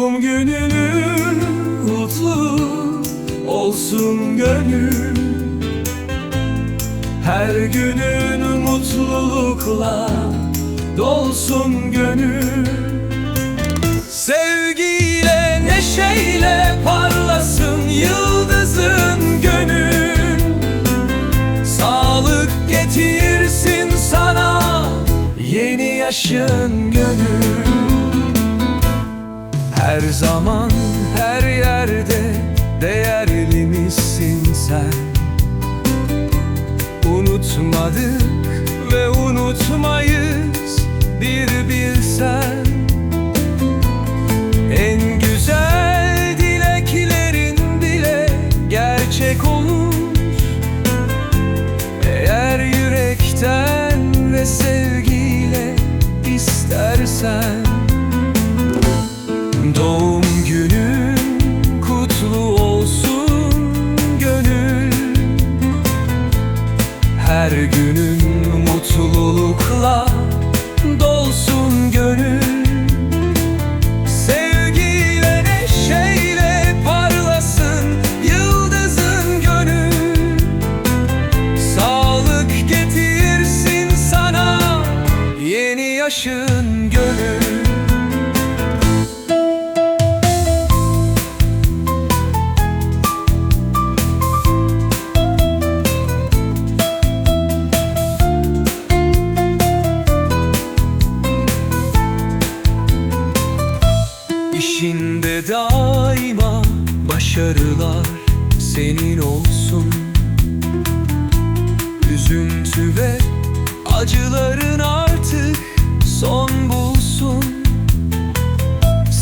Doğum günün kutlu olsun gönül. Her günün mutlulukla dolsun gönül. Sevgiyle neşeyle parlasın yıldızın gönül. Sağlık getirsin sana yeni yaşın gönül Her zaman her yerde değerli misin sen? Unutmadık ve unutmayız bir bilsen Her günün mutlulukla dolsun gönül İşinde daima başarılar senin olsun. Üzüntü ve acıların artık son bulsun.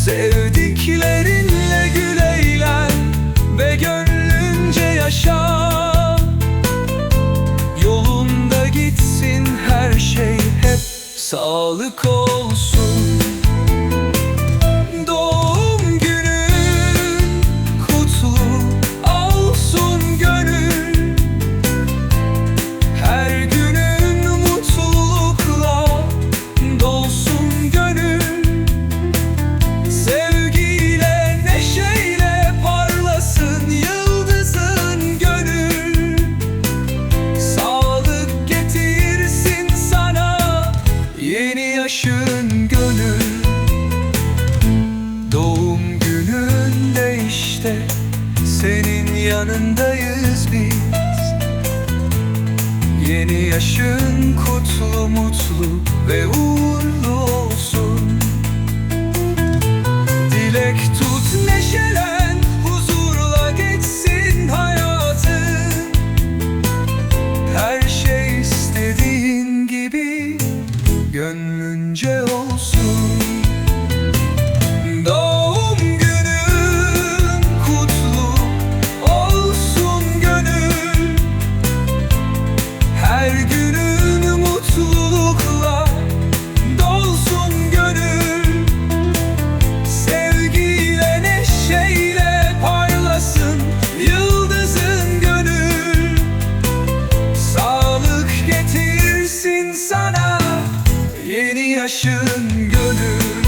Sevdiklerinle gül eğlen ve gönlünce yaşa. Yolunda gitsin her şey hep sağlık olsun yanındayız biz. Yeni yaşın kutlu mutlu ve uğurlu olsun. Dilek tut neşelen huzurla geçsin hayatın Her şey istediğin gibi gönlünce olsun Yaşın gönül